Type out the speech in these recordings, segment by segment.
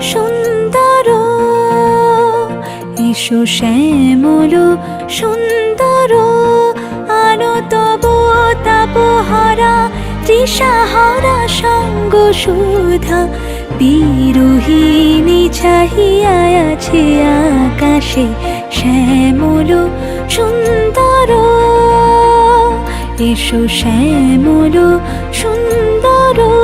সুন্দর। এসো শ্যামল সুন্দর। আনো তব তাপহারা তৃষাহারা সঙ্গ সুধা। বিরোহিণী চাহিয়া আছে আকাশে শ্যামল সুন্দর। এসো শ্যামল সুন্দর।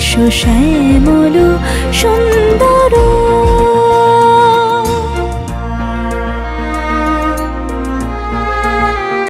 শোষায় শ্যামল সুন্দর